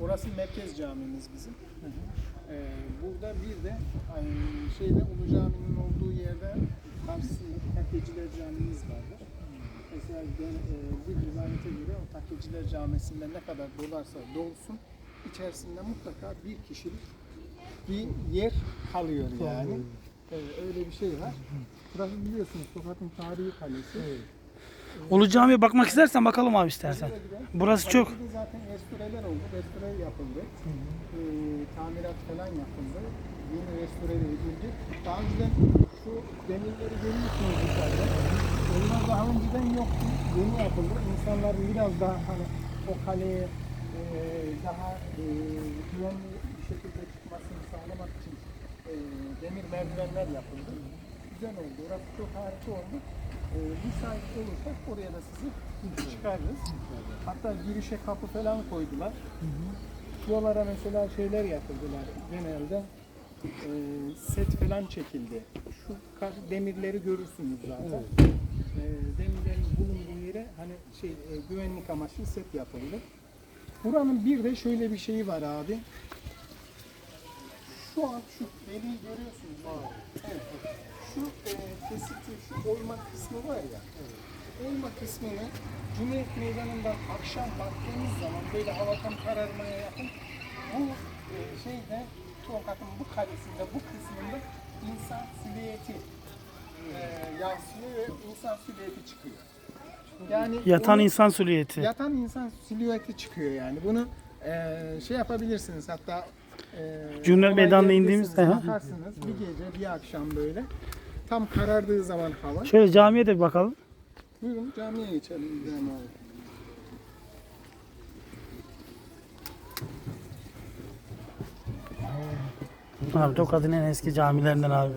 Orası merkez camimiz bizim. Ee, burada bir de ay, şeyde Ulu Cami'nin olduğu yerde karşısında Takkeciler Camimiz vardır. Mesela ben, e, bir rivayete göre o Takkeciler Camisi'nde ne kadar dolarsa dolsun içerisinde mutlaka bir kişilik bir yer kalıyor yani. Ee, öyle bir şey var. Burası biliyorsunuz Tokat'ın tarihi kalesi. Ulu Cami'ye bakmak istersen bakalım abi istersen. Burası çok. Zaten restoreler oldu. Restore yapıldı. Ee, tamirat falan yapıldı. Yeni restore edildi. Daha önceden şu demirleri görüyorsunuz yukarıda. Onlar daha önceden yoktu. Yeni yapıldı. İnsanların biraz daha hani o kaleye e, daha e, güvenli bir şekilde çıkmasını sağlamak için e, demir merdivenler yapıldı. Güzel oldu. Orası çok harika oldu. E, müsait olursak oraya da sizi çıkarırız. Hatta girişe kapı falan koydular. Şuralara mesela şeyler yapıldılar genelde. E, set falan çekildi. Şu kar- demirleri görürsünüz zaten. E, demirlerin bulunduğu yere hani şey e, güvenlik amaçlı set yapıldı. Buranın bir de şöyle bir şeyi var abi. Şu an şu deliği görüyorsunuz. Evet. Şu e, kesiti, şu oyma kısmı var ya. Oyma kısmını Cumhuriyet Meydanı'ndan akşam baktığınız zaman böyle hava tam kararmaya yakın bu e, şeyde Tokat'ın bu kalesinde bu kısmında insan silüeti e, yansıyor ve insan silüeti çıkıyor. Yani Yatan onu- insan silüeti. Yatan insan silüeti çıkıyor yani. Bunu e, şey yapabilirsiniz hatta e, Cumhuriyet Meydanı'na indiğimizde, ha. Bakarsınız bir gece bir akşam böyle. Tam karardığı zaman hava. Şöyle camiye de bir bakalım. Buyurun camiye geçelim İbrahim abi. Abi Tokat'ın en eski camilerinden abi.